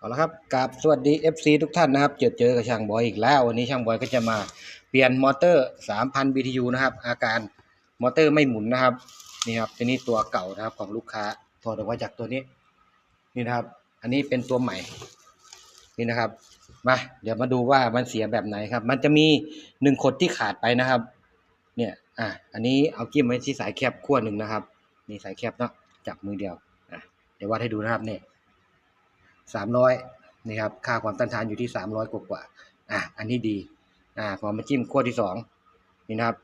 เอาละครับกับสวัสดี FC ทุกท่านนะครับ เจอเจอกับช่างบอยอีกแล้ว วันนี้ช่างบอยก็จะมาเปลี่ยนมอเตอร์ 3,000 BTU นะครับ อาการมอเตอร์ไม่หมุนนะครับนี่ครับตัวนี้ตัวเก่านะครับของลูกค้าถอดออกมาจากตัวนี้ นี่นะครับ อันนี้เป็นตัวใหม่ นี่นะครับมาเดี๋ยวมาดูว่ามันเสียแบบไหนครับ มันจะมีหนึ่งขดที่ขาดไปนะครับ เนี่ยอะอันนี้เอากิ้มไว้ที่สายแคบขั้วหนึ่งนะครับนี่สายแคบเนาะจับมือเดียวอะเดี๋ยววัดให้ดูนะครับเนี่ย สามร้อยนี่ครับค่าความต้านทานอยู่ที่สามร้อยกว่าอะอันนี้ดีอ่าพอมาจิ้มขั้วที่สองนี่นะครับ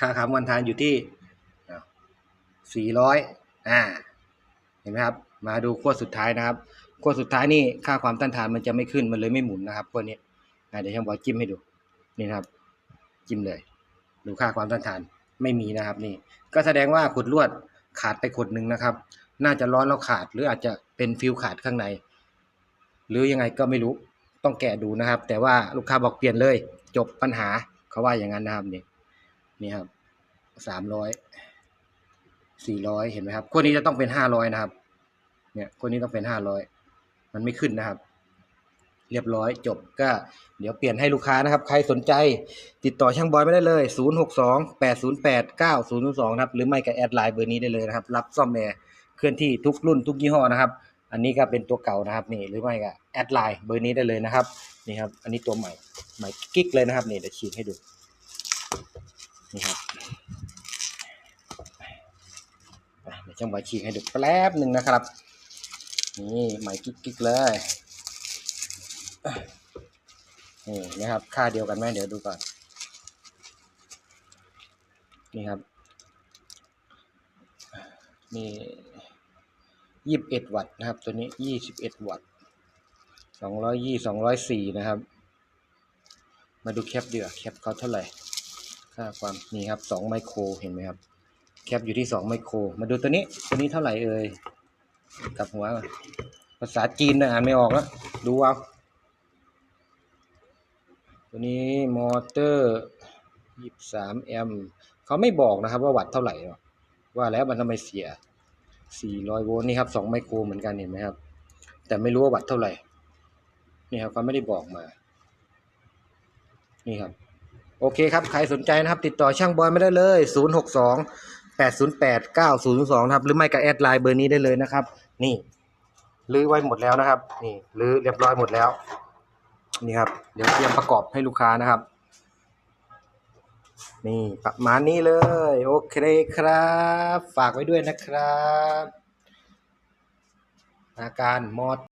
ค่าความต้านทานอยู่ที่สี่ร้อยอ่าเห็นไหมครับ มาดูขั้วสุดท้ายนะครับขั้วสุดท้ายนี่ค่าความต้านทานมันจะไม่ขึ้นมันเลยไม่หมุนนะครับขั้วนี้อ่าเดี๋ยวช่างบอยจิ้มให้ดูนี่นะครับ จิ้มเลย ดูค่าความต้านทานไม่มีนะครับ นี่ ก็แสดงว่าขุดลวดขาดไปขุดหนึ่งนะครับ น่าจะร้อนแล้วขาด หรืออาจจะเป็นฟิวขาดข้างใน หรือยังไงก็ไม่รู้ต้องแกะดูนะครับ แต่ว่าลูกค้าบอกเปลี่ยนเลย จบปัญหาเขาว่าอย่างนั้นนะครับนี่นี่ครับสามร้อยสี่ร้อยเห็นไหมครับคนนี้จะต้องเป็นห้าร้อยนะครับ เนี่ยคนนี้ต้องเป็นห้าร้อยมันไม่ขึ้นนะครับ เรียบร้อยจบก็เดี๋ยวเปลี่ยนให้ลูกค้านะครับ ใครสนใจติดต่อช่างบอยไม่ได้เลย 0 6 2 8 0 8 9 0 0 2 ครับ หรือไม่ก็แอดไลน์เบอร์นี้ได้เลยนะครับ รับซ่อมแอร์ เคลื่อนที่ทุกรุ่นทุกยี่ห้อนะครับ อันนี้ก็เป็นตัวเก่านะครับนี่หรือไม่ก็แอดไลน์เบอร์นี้ได้เลยนะครับนี่ครับอันนี้ตัวใหม่ใหม่กิ๊กเลยนะครับนี่เดี๋ยวฉีดให้ดูนี่ครับเดี๋ยวช่างบอยฉีกให้ดูแป๊บหนึ่งนะครับ นี่ใหม่กิ๊กๆเลยนี่นะครับค่าเดียวกันไหมเดี๋ยวดูก่อนนี่ครับนี่ ยี่สิบเอ็ดวัตต์นะครับ ตัวนี้ยี่สิบเอ็ดวัตต์สองร้อยยี่สองร้อยสี่นะครับ มาดูแคปเดือแคปเขาเท่าไหร่ค่าความนี่ครับสองไมโครเห็นไหมครับ แคปอยู่ที่สองไมโคร มาดูตัวนี้ตัวนี้เท่าไหร่เอ่ยกับหัวภาษาจีนนะอ่านไม่ออกอะดูเอาตัวนี้มอเตอร์ยี่สามแอมป์เขาไม่บอกนะครับว่าวัตต์เท่าไหร่ว่าแล้วมันทำไมเสีย สี่ร้อยโวลต์นี่ครับสองไมโครเหมือนกันเห็นไหมครับ แต่ไม่รู้ว่าวัตต์เท่าไหร่ นี่ครับเขาไม่ได้บอกมา นี่ครับ โอเคครับ ใครสนใจนะครับ ติดต่อช่างบอยไม่ได้เลย 0 6 2 8 0 8 9 0 2นะครับ หรือไม่ก็แอดไลน์เบอร์นี้ได้เลยนะครับ นี่รื้อไว้หมดแล้วนะครับ นี่รื้อเรียบร้อยหมดแล้ว นี่ครับ เดี๋ยวเตรียมประกอบให้ลูกค้านะครับ นี่ประมาณนี้เลย โอเคครับ ฝากไว้ด้วยนะครับ อาการมอด